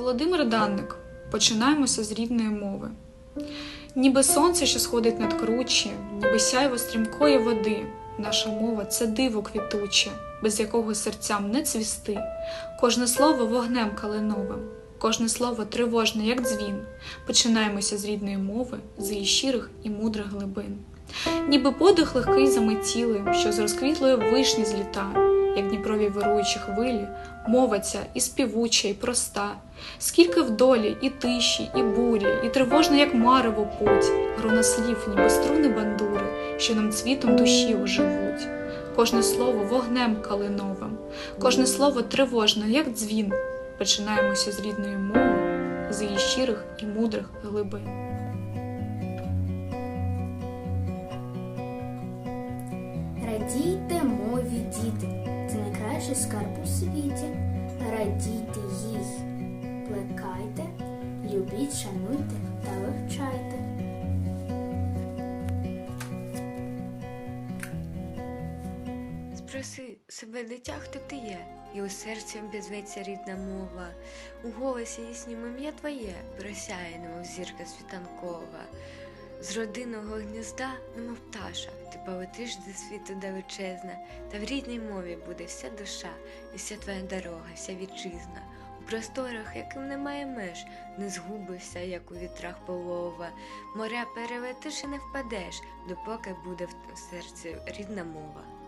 Володимир Данник. Починаємося з рідної мови. Ніби сонце, що сходить над кручі, ніби сяйво стрімкої води. Наша мова це диво квітуче, без якого серцям не цвісти. Кожне слово вогнем калиновим, кожне слово тривожне, як дзвін. Починаємося з рідної мови, з її щирих і мудрих глибин. Ніби подих легкий заметіли, що з розквітлої вишні зліта, як Дніпрові вируючі хвилі, мова ця і співуча, і проста. Скільки в долі і тиші, і бурі, і тривожно, як марево путь, грона слів, ніби струни бандури, що нам цвітом душі оживуть. Кожне слово вогнем калиновим, кожне слово тривожне, як дзвін. Починаємося з рідної мови, з її щирих і мудрих глибин. Радійте мові, діти, найкращий скарб у світі. Радійте їй, плекайте, любіть, шануйте та вивчайте. Спроси себе дитя, хто ти є, і у серці обізветься рідна мова, у голосі яснім ім'я твоє просяє, немов зірка світанкова. З родинного гнізда, немов пташа, ти полетиш до світу далечезна, та в рідній мові буде вся душа, і вся твоя дорога, вся вітчизна. У просторах, яким немає меж, не згубишся, як у вітрах полова. Моря перелетиш і не впадеш, допоки буде в серці рідна мова.